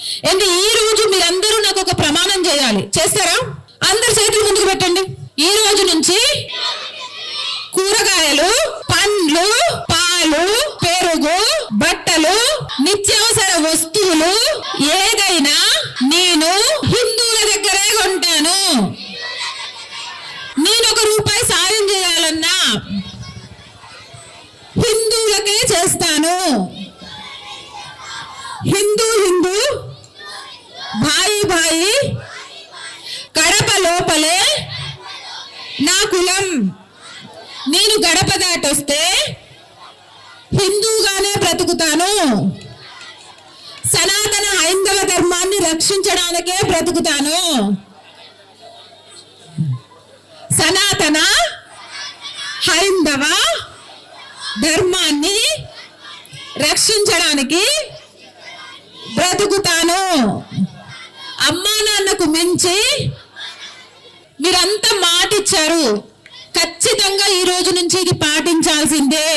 ఏంటి ఈ రోజు మీరందరూ నాకు ఒక ప్రమాణం చేయాలి. చేస్తారా? అందరు చేతులు ముందుకు పెట్టండి. ఈ రోజు నుంచి కూరగాయలు పండ్లు పాలు పెరుగు బట్టలు నిత్యావసర వస్తువులు ఏదైనా నేను హిందువుల దగ్గరే కొంటాను. నేను ఒక రూపాయి సాయం చేయాలన్నా హిందువులకే చేస్తాను. హిందూ హిందూ భాయి భాయి కడప లోపలే నా కులం. నేను గడప దాటొస్తే హిందూగానే బ్రతుకుతాను. సనాతన హైందవ ధర్మాన్ని రక్షించడానికే బ్రతుకుతాను. సనాతన హైందవ ధర్మాన్ని రక్షించడానికి బ్రతుకుతాను. అమ్మా నాన్నకు మించి మీరంతా మాటిచ్చారు. ఖచ్చితంగా ఈ రోజు నుంచి ఇది పాటించాల్సిందే.